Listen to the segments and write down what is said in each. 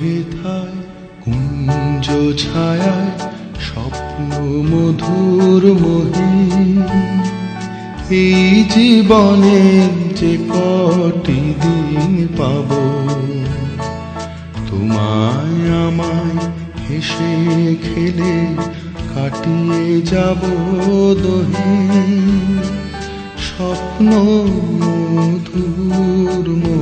হেথায়, কুঞ্জ ছায়ায়, স্বপ্ন মধুর মহি এই জীবনে যে কটি দিন পাব, তোমায় আমায় হেসে খেলে কাটিয়ে যাব দহে স্বপ্ন মধুর মোহে এই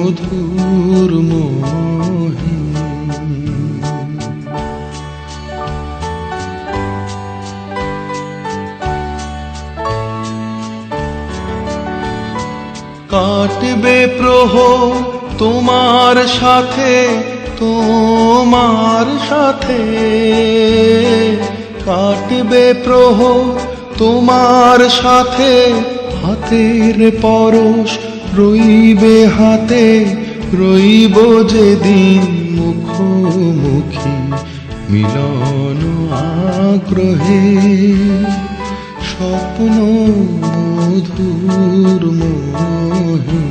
মধুর মোহে। কাটবে প্রহ তোমার সাথে তোমার সাথে। কাটবে প্রহ তোমার সাথে হাতের পরশ রইবে হাতে রইব যেদিন মুখোমুখি মিলন আগ্রহে। স্বপ্ন মধুর মোহে।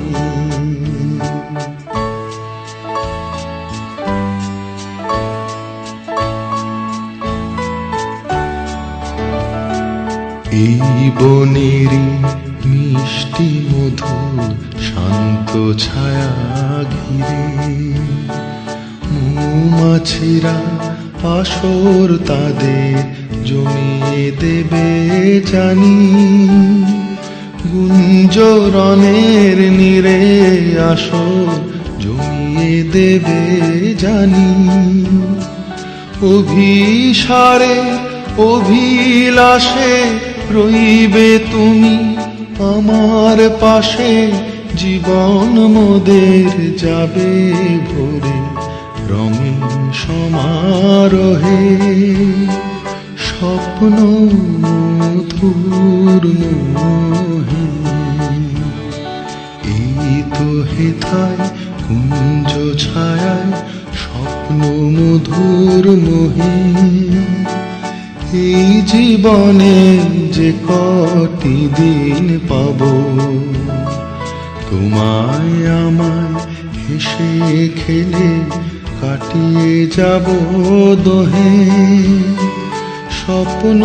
এই বনেরই মিষ্টি মধুর শান্ত ছায়া ঘিরে। মৌমাছিরা আসর তাদের জমিয়ে দেবে জানি। গুঞ্জরণের নিরে আসর জমিয়ে দেবে জানি। অভিসারে, অভিলাষে রইবে তুমি আমার পাশে জীবন মোদের যাবে ভরে রঙিন সমারোহে। স্বপ্ন মধুর এই তো হেথায়, কুঞ্জ ছায়ায় স্বপ্ন মধুর মোহে। এই জীবনে যে কটি দিন পাব তোমায় আমায় হেসে খেলে কাটিয়ে যাব দোহে। স্বপ্ন